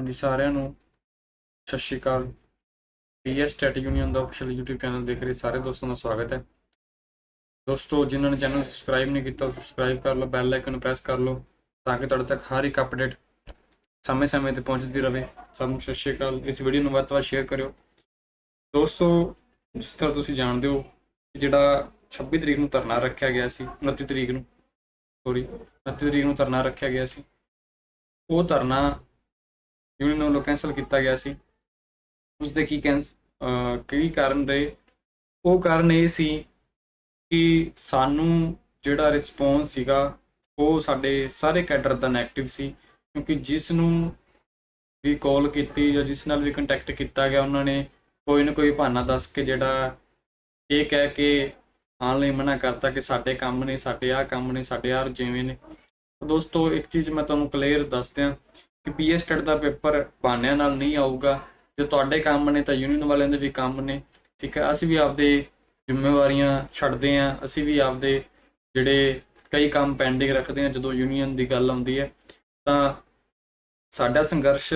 ਹਾਂਜੀ, ਸਾਰਿਆਂ ਨੂੰ ਸਤਿ ਸ਼੍ਰੀ ਅਕਾਲ। ਪੀਐਸ ਸਟੇਟ ਯੂਨੀਅਨ ਦਾ ਅਫੀਸ਼ੀਅਲ YouTube ਚੈਨਲ ਦੇਖ ਰਹੇ ਸਾਰੇ ਦੋਸਤਾਂ ਦਾ ਸਵਾਗਤ ਹੈ। ਦੋਸਤੋ, ਜਿਨ੍ਹਾਂ ਨੇ ਚੈਨਲ ਸਬਸਕ੍ਰਾਈਬ ਨਹੀਂ ਕੀਤਾ ਸਬਸਕ੍ਰਾਈਬ ਕਰ ਲਓ ਬੈਲ ਆਈਕਨ ਨੂੰ ਪ੍ਰੈਸ ਕਰ ਲਓ, ਤਾਂ ਕਿ ਤੁਹਾਡੇ ਤੱਕ ਹਰ ਇੱਕ ਅਪਡੇਟ ਸਮੇਂ-ਸਮੇਂ ਤੇ ਪਹੁੰਚਦੀ ਰਹੇ ਸਭ ਨੂੰ ਸਤਿ ਸ਼੍ਰੀ ਅਕਾਲ। ਇਸ ਵੀਡੀਓ ਨੂੰ ਵੱਧ ਤੋਂ ਵੱਧ ਸ਼ੇਅਰ ਕਰਿਓ। ਦੋਸਤੋ, ਜਿਸ ਤਰ੍ਹਾਂ ਤੁਸੀਂ ਜਾਣਦੇ ਹੋ ਕਿ ਜਿਹੜਾ 26 ਤਰੀਕ ਨੂੰ ਧਰਨਾ ਰੱਖਿਆ ਗਿਆ ਸੀ 29 ਤਰੀਕ ਨੂੰ ਸੌਰੀ 29 ਤਰੀਕ ਨੂੰ ਧਰਨਾ ਰੱਖਿਆ ਗਿਆ ਸੀ, ਉਹ ਧਰਨਾ ਯੂਨੀਅਨ ਵੱਲੋਂ ਕੈਨਸਲ ਕੀਤਾ ਗਿਆ ਸੀ। ਉਸ ਦੇ ਕੀ ਕੈਂਸ ਅਹ ਕਾਰਨ ਰਹੇ। ਉਹ ਕਾਰਨ ਇਹ ਸੀ ਕਿ ਸਾਨੂੰ ਜਿਹੜਾ ਰਿਸਪੌਂਸ ਸੀਗਾ, ਉਹ ਸਾਡੇ ਸਾਰੇ ਕੈਡਰ ਦਾ 네ਗੇਟਿਵ ਸੀ, ਕਿਉਂਕਿ ਜਿਸ ਨੂੰ ਵੀ ਕਾਲ ਕੀਤੀ ਜਾਂ ਜਿਸ ਨਾਲ ਵੀ ਕੰਟੈਕਟ ਕੀਤਾ ਗਿਆ, ਉਹਨਾਂ ਨੇ ਕੋਈ ਨਾ ਕੋਈ ਬਹਾਨਾ ਦੱਸ ਕੇ ਜਿਹੜਾ ਇਹ ਕਹਿ ਕੇ ਆਉਣ ਲਈ ਮਨਾ ਕਰਤਾ ਕਿ ਸਾਡੇ ਕੰਮ ਨੇ, ਸਾਡੇ ਆਹ ਕੰਮ ਨੇ, ਸਾਡੇ ਆਹ ਜਿਵੇਂ ਨੇ। ਦੋਸਤੋ, ਇੱਕ ਚੀਜ਼ ਮੈਂ ਤੁਹਾਨੂੰ ਕਲੀਅਰ ਦੱਸ ਦਿਆਂ ਕਿ ਪੀਐਸ ਟੈਟ ਦਾ ਪੇਪਰ ਬਹਾਨਿਆਂ ਨਾਲ ਨਹੀਂ ਆਊਗਾ। ਜੋ ਤੁਹਾਡੇ ਕੰਮ ਨੇ, ਤਾਂ ਯੂਨੀਅਨ ਵਾਲਿਆਂ ਦੇ ਵੀ ਕੰਮ ਨੇ। ਠੀਕ ਹੈ, ਅਸੀਂ ਵੀ ਆਪਦੇ ਜ਼ਿੰਮੇਵਾਰੀਆਂ ਛੱਡਦੇ ਆਂ ਅਸੀਂ ਵੀ ਆਪਦੇ ਜਿਹੜੇ ਕਈ ਕੰਮ ਪੈਂਡਿੰਗ ਰੱਖਦੇ ਆਂ ਜਦੋਂ ਯੂਨੀਅਨ ਦੀ ਗੱਲ ਆਉਂਦੀ ਹੈ। ਤਾਂ ਸਾਡਾ ਸੰਘਰਸ਼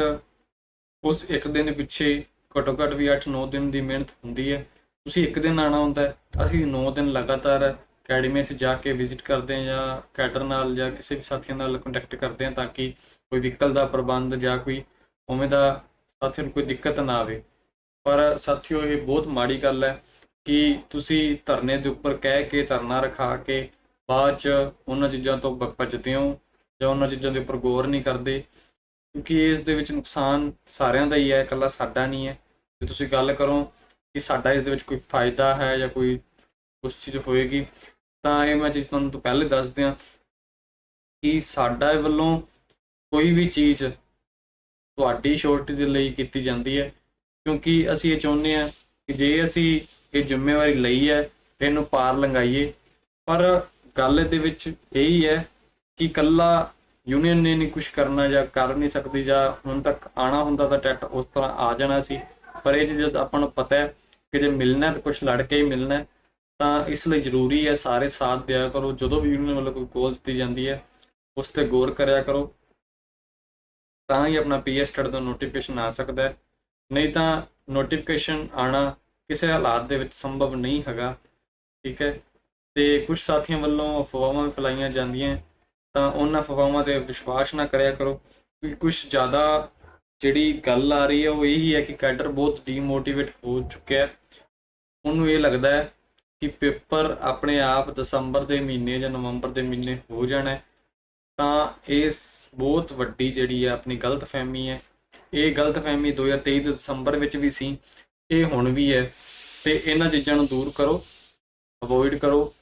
ਉਸ ਇੱਕ ਦਿਨ ਪਿੱਛੇ ਘੱਟੋ ਘੱਟ ਵੀ 8-9 ਦਿਨ ਦੀ ਮਿਹਨਤ ਹੁੰਦੀ ਹੈ। ਤੁਸੀਂ ਇੱਕ ਦਿਨ ਆਣਾ ਹੁੰਦਾ ਅਸੀਂ 9 ਦਿਨ ਲਗਾਤਾਰ ਅਕੈਡਮੀ 'ਚ ਜਾ ਕੇ ਵਿਜ਼ਿਟ ਕਰਦੇ ਹਾਂ ਜਾਂ ਕੈਡਰ ਨਾਲ ਜਾਂ ਕਿਸੇ ਵੀ ਸਾਥੀਆਂ ਨਾਲ ਕੰਟੈਕਟ ਕਰਦੇ ਹਾਂ ਤਾਂ ਕਿ ਕੋਈ ਵਹੀਕਲ ਦਾ ਪ੍ਰਬੰਧ ਜਾਂ ਕੋਈ ਉਵੇਂ ਦਾ ਸਾਥੀਆਂ ਨੂੰ ਕੋਈ ਦਿੱਕਤ ਨਾ ਆਵੇ। ਪਰ ਸਾਥੀਓ, ਇਹ ਬਹੁਤ ਮਾੜੀ ਗੱਲ ਹੈ ਕਿ ਤੁਸੀਂ ਧਰਨੇ ਦੇ ਉੱਪਰ ਕਹਿ ਕੇ, ਧਰਨਾ ਰਖਾ ਕੇ ਬਾਅਦ ਚ ਉਹਨਾਂ ਚੀਜ਼ਾਂ ਤੋਂ ਭ- ਭੱਜਦੇ ਹੋ ਜਾਂ ਉਹਨਾਂ ਚੀਜ਼ਾਂ ਦੇ ਉੱਪਰ ਗੌਰ ਨਹੀਂ ਕਰਦੇ। ਕਿਉਂਕਿ ਇਸ ਦੇ ਵਿੱਚ ਨੁਕਸਾਨ ਸਾਰਿਆਂ ਦਾ ਹੀ ਹੈ, ਇਕੱਲਾ ਸਾਡਾ ਨਹੀਂ ਹੈ। ਜੇ ਤੁਸੀਂ ਗੱਲ ਕਰੋ ਕਿ ਸਾਡਾ ਇਸ ਦੇ ਵਿੱਚ ਕੋਈ ਫਾਇਦਾ ਹੈ ਜਾਂ ਕੋਈ ਉਸ ਚੀਜ਼ ਹੋਏਗੀ ਤਾਂ ਇਹ ਮੈਂ ਚੀਜ਼ ਤੁਹਾਨੂੰ ਤੋਂ ਪਹਿਲੇ ਦੱਸ ਦਿਆਂ ਕਿ ਸਾਡਾ ਵੱਲੋਂ ਕੋਈ ਵੀ ਚੀਜ਼ ਤੁਹਾਡੀ ਸ਼ੋਰਟੀ ਦੇ ਲਈ ਕੀਤੀ ਜਾਂਦੀ ਹੈ, ਕਿਉਂਕਿ ਅਸੀਂ ਇਹ ਚਾਹੁੰਦੇ ਹਾਂ ਕਿ ਜੇ ਅਸੀਂ ਇਹ ਜ਼ਿੰਮੇਵਾਰੀ ਲਈ ਹੈ, ਤੇ ਇਹਨੂੰ ਪਾਰ ਲੰਘਾਈਏ। ਪਰ ਗੱਲ ਇਹਦੇ ਵਿੱਚ ਇਹੀ ਹੈ ਕਿ ਕੱਲਾ ਯੂਨੀਅਨ ਨੇ ਨਹੀਂ ਕੁਝ ਕਰਨਾ ਜਾਂ ਕਰ ਨਹੀਂ ਸਕਦੀ ਜਾਂ ਹੁਣ ਤੱਕ ਆਣਾ ਹੁੰਦਾ ਤਾਂ ਟੈਟ ਉਸ ਤਰ੍ਹਾਂ ਆ ਜਾਣਾ ਸੀ। ਪਰ ਇਹ ਚੀਜ਼ ਆਪਾਂ ਨੂੰ ਪਤਾ ਹੈ ਕਿ ਜੇ ਮਿਲਣਾ ਤਾਂ ਕੁਝ ਲੜ ਕੇ ਹੀ ਮਿਲਣਾ ਤਾਂ ਇਸ ਲਈ ਜ਼ਰੂਰੀ ਹੈ ਸਾਰੇ ਸਾਥ ਦਿਆ ਕਰੋ, ਜਦੋਂ ਵੀ ਉਹਨਾਂ ਵੱਲੋਂ ਕੋਈ ਗੋਲ ਦਿੱਤੀ ਜਾਂਦੀ ਹੈ, ਉਸ ਤੇ ਗੌਰ ਕਰਿਆ ਕਰੋ। ਤਾਂ ਹੀ ਆਪਣਾ ਪੀਐਸ ਟੈਟ ਦਾ ਨੋਟੀਫਿਕੇਸ਼ਨ ਆ ਸਕਦਾ ਹੈ। ਨਹੀਂ ਤਾਂ ਨੋਟੀਫਿਕੇਸ਼ਨ ਆਣਾ ਕਿਸੇ ਹਾਲਾਤ ਦੇ ਵਿੱਚ ਸੰਭਵ ਨਹੀਂ ਹੈਗਾ, ਠੀਕ ਹੈ। ਤੇ ਕੁਝ ਸਾਥੀਆਂ ਵੱਲੋਂ ਅਫਵਾਹਾਂ ਵੀ ਫੈਲਾਈਆਂ ਜਾਂਦੀਆਂ ਤਾਂ ਉਹਨਾਂ ਅਫਵਾਹਾਂ ਤੇ ਵਿਸ਼ਵਾਸ ਨਾ ਕਰਿਆ ਕਰੋ। ਕਿਉਂਕਿ ਕੁਝ ਜ਼ਿਆਦਾ ਜਿਹੜੀ ਗੱਲ ਆ ਰਹੀ ਹੈ, ਉਹ ਇਹੀ ਹੈ ਕਿ ਕੈਡਰ ਬਹੁਤ ਡੀਮੋਟੀਵੇਟ ਹੋ ਚੁੱਕਿਆ ਹੈ। ਉਹਨੂੰ ਇਹ ਲੱਗਦਾ ਹੈ ਕਿ ਪੇਪਰ ਆਪਣੇ ਆਪ ਦਸੰਬਰ ਦੇ ਮਹੀਨੇ ਜਾਂ ਨਵੰਬਰ ਦੇ ਮਹੀਨੇ ਹੋ ਜਾਣਾ ਤਾਂ ਇਹ ਬਹੁਤ ਵੱਡੀ ਜਿਹੜੀ ਹੈ ਆਪਣੀ ਗਲਤਫਹਿਮੀ ਹੈ। ਇਹ ਗਲਤਫਹਿਮੀ 2023 ਦੇ ਦਸੰਬਰ ਵਿੱਚ ਵੀ ਸੀ, ਇਹ ਹੁਣ ਵੀ ਹੈ। ਤੇ ਇਹਨਾਂ ਚੀਜ਼ਾਂ ਨੂੰ ਦੂਰ ਕਰੋ ਅਵੋਇਡ ਕਰੋ।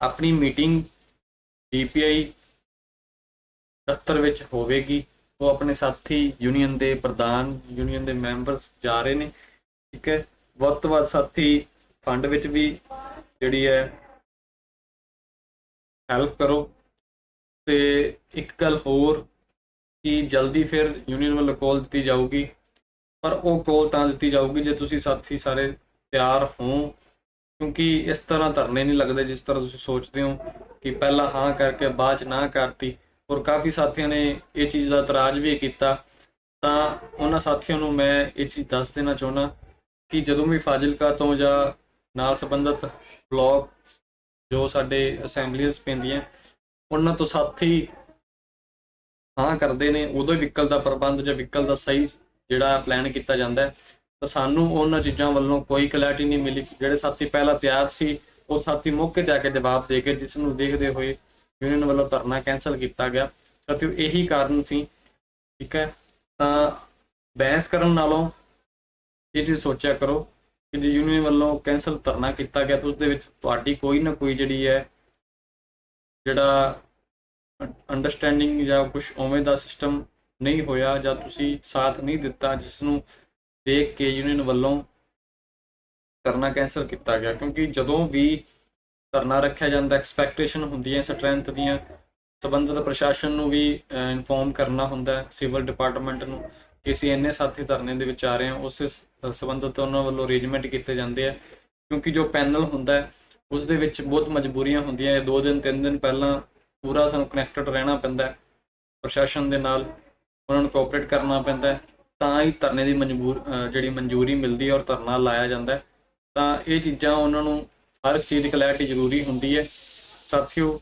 ਆਪਣੀ ਮੀਟਿੰਗ ਡੀਪੀਆਈ ਦਫ਼ਤਰ ਵਿੱਚ ਹੋਵੇਗੀ। ਉਹ ਆਪਣੇ ਸਾਥੀ ਯੂਨੀਅਨ ਦੇ ਪ੍ਰਧਾਨ, ਯੂਨੀਅਨ ਦੇ ਮੈਂਬਰਸ ਜਾ ਰਹੇ ਨੇ, ਠੀਕ ਹੈ। ਵੱਧ ਤੋਂ ਵੱਧ ਸਾਥੀ ਫੰਡ ਵਿੱਚ ਵੀ ਜਿਹੜੀ ਹੈ ਹੈਲਪ ਕਰੋ। ਤੇ ਇੱਕ ਗੱਲ ਹੋਰ ਕਿ ਜਲਦੀ ਫਿਰ ਯੂਨੀਅਨ ਵੱਲੋਂ ਕਾਲ ਦਿੱਤੀ ਜਾਊਗੀ। ਪਰ ਉਹ ਕਾਲ ਤਾਂ ਦਿੱਤੀ ਜਾਊਗੀ ਜੇ ਤੁਸੀਂ ਸਾਥੀ ਸਾਰੇ ਤਿਆਰ ਹੋ। ਕਿਉਂਕਿ ਇਸ ਤਰ੍ਹਾਂ ਧਰਨੇ ਨਹੀਂ ਲੱਗਦੇ ਜਿਸ ਤਰ੍ਹਾਂ ਤੁਸੀਂ ਸੋਚਦੇ ਹੋ ਕਿ ਪਹਿਲਾਂ ਹਾਂ ਕਰਕੇ ਬਾਅਦ ਚ ਨਾ ਕਰਤੀ। ਔਰ ਕਾਫੀ ਸਾਥੀਆਂ ਨੇ ਇਹ ਚੀਜ਼ ਦਾ ਇਤਰਾਜ਼ ਵੀ ਕੀਤਾ। ਤਾਂ ਉਹਨਾਂ ਸਾਥੀਆਂ ਨੂੰ ਮੈਂ ਇਹ ਚੀਜ਼ ਦੱਸ ਦੇਣਾ ਚਾਹੁੰਦਾ ਕਿ ਜਦੋਂ ਵੀ ਫਾਜ਼ਿਲਕਾ ਤੋਂ ਜਾਂ ਨਾਲ ਸੰਬੰਧਿਤ ਬਲਾਕ ਜੋ ਸਾਡੇ ਅਸੈਂਬਲੀਜ਼ ਪੈਂਦੀਆਂ, ਉਹਨਾਂ ਤੋਂ ਸਾਥੀ ਹਾਂ ਕਰਦੇ ਨੇ ਉਦੋਂ ਹੀ ਵਹੀਕਲ ਦਾ ਪ੍ਰਬੰਧ ਜਾਂ ਵਹੀਕਲ ਦਾ ਸਹੀ ਜਿਹੜਾ ਪਲਾਨ ਕੀਤਾ ਜਾਂਦਾ ਤਾਂ ਸਾਨੂੰ ਉਹਨਾਂ ਚੀਜ਼ਾਂ ਵੱਲੋਂ ਕੋਈ ਕਲੈਰਿਟੀ ਨਹੀਂ ਮਿਲੀ। ਜਿਹੜੇ ਸਾਥੀ ਪਹਿਲਾਂ ਤਿਆਰ ਸੀ, ਉਹ ਸਾਥੀ ਮੌਕੇ ਤੇ ਆ ਕੇ ਜਵਾਬ ਦੇ ਕੇ ਜਿਸ ਨੂੰ ਦੇਖਦੇ ਹੋਏ ਯੂਨੀਅਨ ਵੱਲੋਂ ਧਰਨਾ ਕੈਨਸਲ ਕੀਤਾ ਗਿਆ। ਸਾਥੀਓ, ਇਹੀ ਕਾਰਨ ਸੀ, ਠੀਕ ਹੈ? ਤਾਂ ਬਹਿਸ ਕਰਨ ਨਾਲੋਂ ਇਹ ਚੀਜ਼ ਸੋਚਿਆ ਕਰੋ ਕਿ ਯੂਨੀਅਨ ਵੱਲੋਂ ਕੈਂਸਲ ਧਰਨਾ ਕੀਤਾ ਗਿਆ ਤਾਂ ਉਸ ਦੇ ਵਿੱਚ ਤੁਹਾਡੀ ਕੋਈ ਨਾ ਕੋਈ ਜਿਹੜੀ ਹੈ, ਜਿਹੜਾ ਅੰਡਰਸਟੈਂਡਿੰਗ ਜਾਂ ਕੁਝ ਉਵੇਂ ਦਾ ਸਿਸਟਮ ਨਹੀਂ ਹੋਇਆ ਜਾਂ ਤੁਸੀਂ ਸਾਥ ਨਹੀਂ ਦਿੱਤਾ ਜਿਸ ਨੂੰ ਦੇਖ ਕੇ ਯੂਨੀਅਨ ਵੱਲੋਂ ਧਰਨਾ ਕੈਂਸਲ ਕੀਤਾ ਗਿਆ। ਕਿਉਂਕਿ ਜਦੋਂ ਵੀ ਧਰਨਾ ਰੱਖਿਆ ਜਾਂਦਾ ਐਕਸਪੈਕਟੇਸ਼ਨ ਹੁੰਦੀ ਹੈ ਸਟਰੈਂਥ ਦੀਆਂ, ਸਬੰਧਤ ਪ੍ਰਸ਼ਾਸਨ ਨੂੰ ਵੀ ਇਨਫੋਰਮ ਕਰਨਾ ਹੁੰਦਾ ਸਿਵਲ ਡਿਪਾਰਟਮੈਂਟ ਨੂੰ। ਅਸੀਂ ਇੰਨੇ ਸਾਥੀ ਧਰਨੇ ਦੇ ਵਿੱਚ ਆ ਰਹੇ ਹਾਂ, ਉਸ ਸ- ਉਹਨਾਂ ਵੱਲੋਂ ਅਰੇਂਜਮੈਂਟ ਕੀਤੇ ਜਾਂਦੇ ਆ। ਕਿਉਂਕਿ ਜੋ ਪੈਨਲ ਹੁੰਦਾ ਹੈ ਉਸ ਦੇ ਵਿੱਚ ਬਹੁਤ ਮਜਬੂਰੀਆਂ ਹੁੰਦੀਆਂ ਹੈ। ਦੋ ਦਿਨ, ਤਿੰਨ ਦਿਨ ਪਹਿਲਾਂ ਪੂਰਾ ਸਾਨੂੰ ਕਨੈਕਟਡ ਰਹਿਣਾ ਪੈਂਦਾ ਪ੍ਰਸ਼ਾਸਨ ਦੇ ਨਾਲ ਉਹਨਾਂ ਨੂੰ ਕੋਆਪਰੇਟ ਕਰਨਾ ਪੈਂਦਾ ਤਾਂ ਹੀ ਧਰਨੇ ਦੀ ਮਨਜ਼ੂਰ ਜਿਹੜੀ ਮਨਜ਼ੂਰੀ ਮਿਲਦੀ ਹੈ ਔਰ ਧਰਨਾ ਲਾਇਆ ਜਾਂਦਾ ਤਾਂ ਇਹ ਚੀਜ਼ਾਂ ਉਹਨਾਂ ਨੂੰ ਹਰ ਚੀਜ਼ ਦੀ ਕਲੈਰਿਟੀ ਜ਼ਰੂਰੀ ਹੁੰਦੀ ਹੈ। ਸਾਥੀਓ,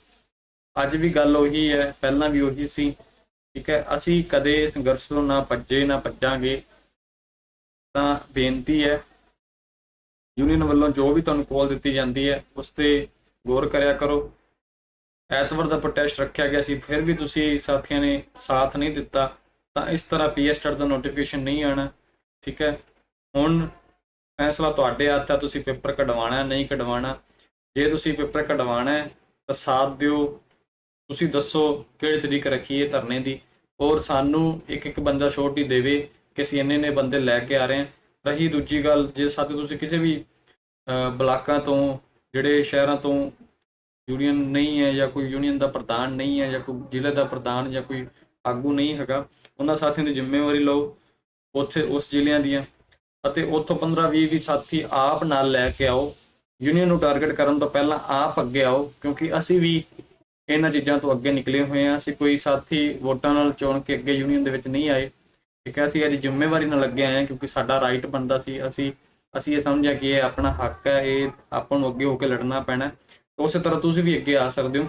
ਅੱਜ ਵੀ ਗੱਲ ਉਹੀ ਹੈ, ਪਹਿਲਾਂ ਵੀ ਉਹੀ ਸੀ। ਠੀਕ ਹੈ, ਅਸੀਂ ਕਦੇ ਸੰਘਰਸ਼ ਤੋਂ ਨਾ ਭੱਜੇ, ਨਾ ਭੱਜਾਂਗੇ। ਤਾਂ ਬੇਨਤੀ ਹੈ ਯੂਨੀਅਨ ਵੱਲੋਂ ਜੋ ਵੀ ਤੁਹਾਨੂੰ ਕਾਲ ਦਿੱਤੀ ਜਾਂਦੀ ਹੈ, ਉਸ ਤੇ ਗੌਰ ਕਰਿਆ ਕਰੋ। ਐਤਵਾਰ ਦਾ ਪ੍ਰੋਟੈਸਟ ਰੱਖਿਆ ਗਿਆ ਸੀ, ਫਿਰ ਵੀ ਤੁਸੀਂ ਸਾਥੀਆਂ ਨੇ ਸਾਥ ਨਹੀਂ ਦਿੱਤਾ। ਤਾਂ ਇਸ ਤਰ੍ਹਾਂ ਪੀਐਸਟਰ ਦਾ ਨੋਟੀਫਿਕੇਸ਼ਨ ਨਹੀਂ ਆਣਾ ਠੀਕ ਹੈ। ਹੁਣ ਫੈਸਲਾ ਤੁਹਾਡੇ ਹੱਥ ਹੈ, ਤੁਸੀਂ ਪੇਪਰ ਕਢਵਾਉਣਾ, ਨਹੀਂ ਕਢਵਾਉਣਾ। ਜੇ ਤੁਸੀਂ ਪੇਪਰ ਕਢਵਾਉਣਾ ਹੈ, ਤਾਂ ਸਾਥ ਦਿਓ। ਤੁਸੀਂ ਦੱਸੋ ਕਿਹੜੀ ਤਰੀਕ ਰੱਖੀਏ ਧਰਨੇ ਦੀ? ਔਰ ਸਾਨੂੰ ਇੱਕ ਇੱਕ ਬੰਦਾ ਛੋਟੀ ਦੇਵੇ ਕਿ ਅਸੀਂ ਇੰਨੇ ਨੇ ਬੰਦੇ ਲੈ ਕੇ ਆ ਰਹੇ ਹਾਂ। ਰਹੀ ਦੂਜੀ ਗੱਲ, ਜੇ ਸਾਥੀ ਤੁਸੀਂ ਕਿਸੇ ਵੀ ਬਲਾਕਾਂ ਤੋਂ, ਜਿਹੜੇ ਸ਼ਹਿਰਾਂ ਤੋਂ ਯੂਨੀਅਨ ਨਹੀਂ ਹੈ ਜਾਂ ਕੋਈ ਯੂਨੀਅਨ ਦਾ ਪ੍ਰਧਾਨ ਨਹੀਂ ਹੈ ਜਾਂ ਕੋਈ ਜ਼ਿਲ੍ਹੇ ਦਾ ਪ੍ਰਧਾਨ ਜਾਂ ਕੋਈ ਆਗੂ ਨਹੀਂ ਹੈਗਾ, ਉਹਨਾਂ ਸਾਥੀਆਂ ਦੀ ਜ਼ਿੰਮੇਵਾਰੀ ਲਓ ਉੱਥੇ ਉਸ ਜ਼ਿਲ੍ਹਿਆਂ ਦੀਆਂ ਅਤੇ ਉੱਥੋਂ 15 20 ਵੀ ਸਾਥੀ ਆਪ ਨਾਲ ਲੈ ਕੇ ਆਓ। ਯੂਨੀਅਨ ਨੂੰ ਟਾਰਗੇਟ ਕਰਨ ਤੋਂ ਪਹਿਲਾਂ ਆਪ ਅੱਗੇ ਆਓ ਕਿਉਂਕਿ ਅਸੀਂ ਵੀ ਇਹਨਾਂ ਚੀਜ਼ਾਂ ਤੋਂ ਅੱਗੇ ਨਿਕਲੇ ਹੋਏ ਹਾਂ। ਅਸੀਂ ਕੋਈ ਸਾਥੀ ਵੋਟਾਂ ਨਾਲ ਚੁਣ ਕੇ ਅੱਗੇ ਯੂਨੀਅਨ ਦੇ ਵਿੱਚ ਨਹੀਂ ਆਏ। ਠੀਕ ਹੈ, ਅਸੀਂ ਅੱਜ ਜ਼ਿੰਮੇਵਾਰੀ ਨਾਲ ਅੱਗੇ ਆਏ ਹਾਂ ਕਿਉਂਕਿ ਸਾਡਾ ਰਾਈਟ ਬਣਦਾ ਸੀ। ਅਸੀਂ ਅਸੀਂ ਇਹ ਸਮਝਿਆ ਕਿ ਇਹ ਆਪਣਾ ਹੱਕ ਹੈ, ਇਹ ਆਪਾਂ ਨੂੰ ਅੱਗੇ ਹੋ ਕੇ ਲੜਨਾ ਪੈਣਾ ਉਸੇ ਤਰ੍ਹਾਂ ਤੁਸੀਂ ਵੀ ਅੱਗੇ ਆ ਸਕਦੇ ਹੋ।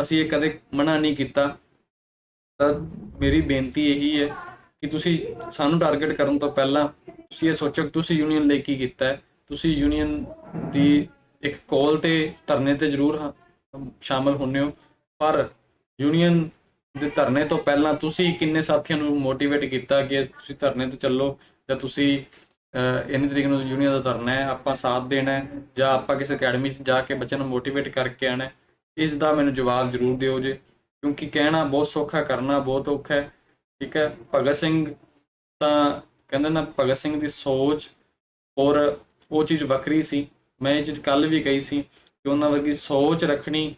ਅਸੀਂ ਇਹ ਕਦੇ ਮਨਾ ਨਹੀਂ ਕੀਤਾ। ਤਾਂ ਮੇਰੀ ਬੇਨਤੀ ਇਹੀ ਹੈ ਕਿ ਤੁਸੀਂ ਸਾਨੂੰ ਟਾਰਗੇਟ ਕਰਨ ਤੋਂ ਪਹਿਲਾਂ ਤੁਸੀਂ ਇਹ ਸੋਚੋ ਕਿ ਤੁਸੀਂ ਯੂਨੀਅਨ ਲਈ ਕੀ ਕੀਤਾ ਹੈ। ਤੁਸੀਂ ਯੂਨੀਅਨ ਦੀ ਇੱਕ ਕਾਲ ਤੇ ਧਰਨੇ ਤੇ ਜ਼ਰੂਰ ਹਾਂ- ਸ਼ਾਮਲ ਹੁੰਨੇ ਹੋ। ਪਰ ਯੂਨੀਅਨ ਦੇ ਧਰਨੇ ਤੋਂ ਪਹਿਲਾਂ ਤੁਸੀਂ ਕਿੰਨੇ ਸਾਥੀਆਂ ਨੂੰ ਮੋਟੀਵੇਟ ਕੀਤਾ ਕਿ ਤੁਸੀਂ ਧਰਨੇ ਤੇ ਚੱਲੋ? ਜਾਂ ਤੁਸੀਂ ਅਹ, ਇੰਨੀ ਤਰੀਕ ਨੂੰ ਯੂਨੀਅਨ ਦਾ ਧਰਨਾ ਹੈ ਆਪਾਂ ਸਾਥ ਦੇਣਾ ਹੈ ਜਾਂ ਆਪਾਂ ਕਿਸੇ ਅਕੈਡਮੀ 'ਚ ਜਾ ਕੇ ਬੱਚਿਆਂ ਨੂੰ ਮੋਟੀਵੇਟ ਕਰਕੇ ਆਣਾ ਇਸ ਦਾ ਮੈਨੂੰ ਜਵਾਬ ਜ਼ਰੂਰ ਦਿਓ ਜੇ। ਕਿਉਂਕਿ ਕਹਿਣਾ ਬਹੁਤ ਸੌਖਾ ਕਰਨਾ ਬਹੁਤ ਔਖਾ ਹੈ। ਠੀਕ ਹੈ? ਭਗਤ ਸਿੰਘ ਤਾਂ ਕਹਿੰਦੇ ਨਾ ਭਗਤ ਸਿੰਘ ਦੀ ਸੋਚ ਔਰ ਉਹ ਚੀਜ਼ ਵੱਖਰੀ ਸੀ। ਮੈਂ ਇਹ ਚੀਜ਼ ਕੱਲ ਵੀ ਕਹੀ ਸੀ ਕਿ ਉਹਨਾਂ ਵਰਗੀ ਸੋਚ ਰੱਖਣੀ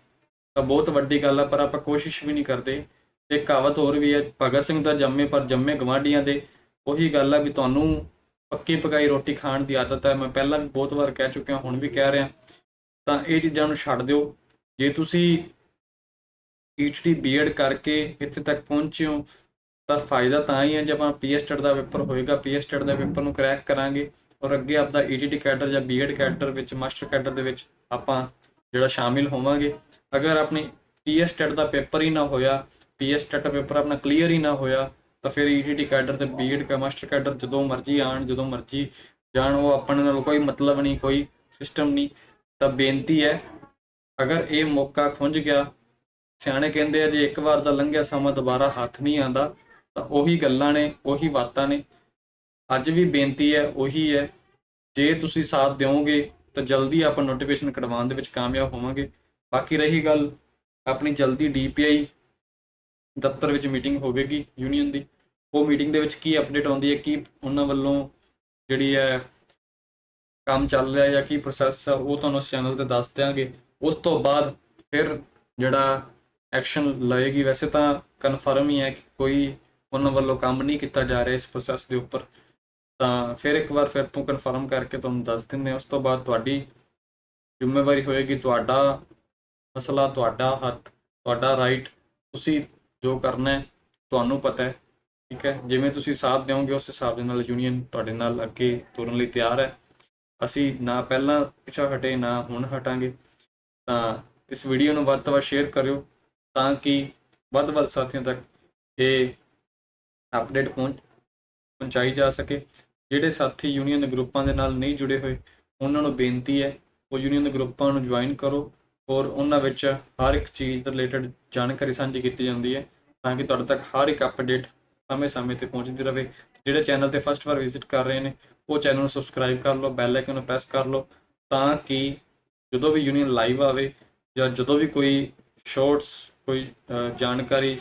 ਤਾਂ ਬਹੁਤ ਵੱਡੀ ਗੱਲ ਆ, ਪਰ ਆਪਾਂ ਕੋਸ਼ਿਸ਼ ਵੀ ਨਹੀਂ ਕਰਦੇ। ਇੱਕ ਕਹਾਵਤ ਹੋਰ ਵੀ ਹੈ, ਭਗਤ ਸਿੰਘ ਦਾ ਜੰਮੇ ਪਰ ਜੰਮੇ ਗਵਾਂਢੀਆਂ ਦੇ। ਉਹੀ ਗੱਲ ਆ ਵੀ ਤੁਹਾਨੂੰ ਪੱਕੀ ਪਕਾਈ ਰੋਟੀ ਖਾਣ ਦੀ ਆਦਤ ਹੈ ਮੈਂ ਪਹਿਲਾਂ ਵੀ ਬਹੁਤ ਵਾਰ ਕਹਿ ਚੁੱਕਿਆ, ਹੁਣ ਵੀ ਕਹਿ ਰਿਹਾ। ਤਾਂ ਇਹ ਚੀਜ਼ਾਂ ਨੂੰ ਛੱਡ ਦਿਓ। ਜੇ ਤੁਸੀਂ ਈਟੀਟੀ ਬੀਐਡ ਕਰਕੇ ਇੱਥੇ ਤੱਕ ਪਹੁੰਚੇ ਹੋ, ਤਾਂ ਫਾਇਦਾ ਤਾਂ ਹੀ ਹੈ ਜੇ ਆਪਾਂ ਪੀਐਸਟੈਟ ਦਾ ਪੇਪਰ ਹੋਏਗਾ। ਪੀਐਸਟੈਟ ਦਾ ਪੇਪਰ ਨੂੰ ਕ੍ਰੈਕ ਕਰਾਂਗੇ। ਔਰ ਅੱਗੇ ਆਪਦਾ ਈਟੀਟੀ ਕੈਡਰ ਜਾਂ ਬੀਐਡ ਕੈਡਰ ਵਿੱਚ ਮਾਸਟਰ ਕੈਡਰ ਦੇ ਵਿੱਚ ਆਪਾਂ ਜਿਹੜਾ ਸ਼ਾਮਿਲ ਹੋਵਾਂਗੇ। ਅਗਰ ਆਪਣੀ ਪੀਐਸਟੈਟ ਦਾ ਪੇਪਰ ਹੀ ਨਾ ਹੋਇਆ ਪੀਐਸਟੈਟ ਪੇਪਰ ਆਪਣਾ ਕਲੀਅਰ ਹੀ ਨਾ ਹੋਇਆ, ਤਾਂ ਫਿਰ ਈਟੀਟੀ ਕੈਡਰ ਤੇ ਬੀਐਡ ਕਾ ਮਾਸਟਰ ਕੈਡਰ ਜਦੋਂ ਮਰਜ਼ੀ ਆਣ, ਜਦੋਂ ਮਰਜ਼ੀ ਜਾਣ, ਉਹ ਆਪਣੇ ਨਾਲ ਕੋਈ ਮਤਲਬ ਨਹੀਂ, ਕੋਈ ਸਿਸਟਮ ਨਹੀਂ। ਤਾਂ ਬੇਨਤੀ ਹੈ, ਅਗਰ ਇਹ ਮੌਕਾ ਖੁੰਝ ਗਿਆ, ਸਿਆਣੇ ਕਹਿੰਦੇ ਆ, ਜੇ ਇੱਕ ਵਾਰ ਦਾ ਲੰਘਿਆ ਸਮਾਂ ਦੁਬਾਰਾ ਹੱਥ ਨਹੀਂ ਆਂਦਾ ਤਾਂ ਉਹੀ ਗੱਲਾਂ ਨੇ, ਉਹੀ ਬਾਤਾਂ ਨੇ। ਅੱਜ ਵੀ ਬੇਨਤੀ ਹੈ, ਉਹੀ ਹੈ, ਜੇ ਤੁਸੀਂ ਸਾਥ ਦਿਓਗੇ ਤਾਂ ਜਲਦੀ ਆਪਾਂ ਨੋਟੀਫਿਕੇਸ਼ਨ ਕਢਵਾਉਣ ਦੇ ਵਿੱਚ ਕਾਮਯਾਬ ਹੋਵਾਂਗੇ। ਬਾਕੀ ਰਹੀ ਗੱਲ ਆਪਣੀ ਜਲਦੀ ਡੀਪੀਆਈ ਦਫ਼ਤਰ ਵਿੱਚ ਮੀਟਿੰਗ ਹੋਵੇਗੀ ਯੂਨੀਅਨ ਦੀ। ਉਹ ਮੀਟਿੰਗ ਦੇ ਵਿੱਚ ਕੀ ਅਪਡੇਟ ਆਉਂਦੀ ਹੈ, ਕੀ ਉਹਨਾਂ ਵੱਲੋਂ ਜਿਹੜੀ ਹੈ ਕੰਮ ਚੱਲ ਰਿਹਾ ਜਾਂ ਕੀ ਪ੍ਰੋਸੈਸ ਆ, ਉਹ ਤੁਹਾਨੂੰ ਉਸ ਚੈਨਲ ਤੇ ਦੱਸ ਦਿਆਂਗੇ। ਉਸ ਤੋਂ ਬਾਅਦ ਫਿਰ ਜਿਹੜਾ ਐਕਸ਼ਨ ਲਏਗੀ, ਵੈਸੇ ਤਾਂ ਕਨਫਰਮ ਹੀ ਹੈ ਕਿ ਕੋਈ ਉਹਨਾਂ ਵੱਲੋਂ ਕੰਮ ਨਹੀਂ ਕੀਤਾ ਜਾ ਰਿਹਾ ਇਸ ਪ੍ਰੋਸੈਸ ਦੇ ਉੱਪਰ। ਤਾਂ ਫਿਰ ਇੱਕ ਵਾਰ ਫਿਰ ਤੋਂ ਕਨਫਰਮ ਕਰਕੇ ਤੁਹਾਨੂੰ ਦੱਸ ਦਿੰਦੇ ਹਾਂ। ਉਸ ਤੋਂ ਬਾਅਦ ਤੁਹਾਡੀ ਜ਼ਿੰਮੇਵਾਰੀ ਹੋਏਗੀ ਤੁਹਾਡਾ ਮਸਲਾ, ਤੁਹਾਡਾ ਹੱਥ, ਤੁਹਾਡਾ ਰਾਈਟ ਤੁਸੀਂ ਜੋ ਕਰਨਾ ਹੈ, ਤੁਹਾਨੂੰ ਪਤਾ ਹੈ, ਠੀਕ ਹੈ? ਜਿਵੇਂ ਤੁਸੀਂ ਸਾਥ ਦਿਓਗੇ, ਉਸ ਹਿਸਾਬ ਦੇ ਨਾਲ ਯੂਨੀਅਨ ਤੁਹਾਡੇ ਨਾਲ ਅੱਗੇ ਤੁਰਨ ਲਈ ਤਿਆਰ ਹੈ। ਅਸੀਂ ਨਾ ਪਹਿਲਾਂ ਪਿੱਛਾ ਹਟੇ, ਨਾ ਹੁਣ ਹਟਾਂਗੇ। ਤਾਂ ਇਸ ਵੀਡੀਓ ਨੂੰ ਵੱਧ ਤੋਂ ਵੱਧ ਸ਼ੇਅਰ ਕਰਿਓ ਤਾਂ ਕਿ ਵੱਧ ਵੱਧ ਸਾਥੀਆਂ ਤੱਕ ਇਹ ਅਪਡੇਟ ਪਹੁੰਚ ਪਹੁੰਚਾਈ ਜਾ ਸਕੇ। ਜਿਹੜੇ ਸਾਥੀ ਯੂਨੀਅਨ ਦੇ ਗਰੁੱਪਾਂ ਦੇ ਨਾਲ ਨਹੀਂ ਜੁੜੇ ਹੋਏ ਉਹਨਾਂ ਨੂੰ ਬੇਨਤੀ ਹੈ ਉਹ ਯੂਨੀਅਨ ਦੇ ਗਰੁੱਪਾਂ ਨੂੰ ਜੁਆਇਨ ਕਰੋ ਔਰ ਉਹਨਾਂ ਵਿੱਚ ਹਰ ਇੱਕ ਚੀਜ਼ ਦੇ ਰਿਲੇਟਡ ਜਾਣਕਾਰੀ ਸਾਂਝੀ ਕੀਤੀ ਜਾਂਦੀ ਹੈ ਤਾਂ ਕਿ ਤੁਹਾਡੇ ਤੱਕ ਹਰ ਇੱਕ ਅਪਡੇਟ ਸਮੇਂ-ਸਮੇਂ ਤੇ ਪਹੁੰਚਦੀ ਰਹੇ। ਜਿਹੜੇ ਚੈਨਲ ਤੇ ਫਸਟ ਵਾਰ ਵਿਜ਼ਿਟ ਕਰ ਰਹੇ ਨੇ ਉਹ ਚੈਨਲ ਨੂੰ ਸਬਸਕ੍ਰਾਈਬ ਕਰ ਲਓ ਬੈਲ ਆਈਕਨ ਨੂੰ ਪ੍ਰੈਸ ਕਰ ਲਓ ਤਾਂ ਕਿ ਜਦੋਂ ਵੀ ਯੂਨੀਅਨ ਲਾਈਵ ਆਵੇ ਜਾਂ ਜਦੋਂ ਵੀ ਕੋਈ ਸ਼ਾਰਟਸ ਕੋਈ ਜਾਣਕਾਰੀ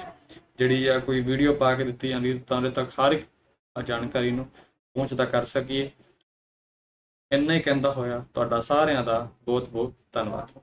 ਜਿਹੜੀ ਆ ਕੋਈ ਵੀਡੀਓ ਪਾ ਕੇ ਦਿੱਤੀ ਜਾਂਦੀ ਹੈ, ਤਾਂ ਉਹਦੇ ਤੱਕ ਹਰ ਇੱਕ ਜਾਣਕਾਰੀ ਨੂੰ ਪਹੁੰਚਦਾ ਕਰ ਸਕੀਏ। ਇੰਨਾ ਹੀ ਕਹਿੰਦਾ ਹੋਇਆ, ਤੁਹਾਡਾ ਸਾਰਿਆਂ ਦਾ ਬਹੁਤ ਬਹੁਤ ਧੰਨਵਾਦ।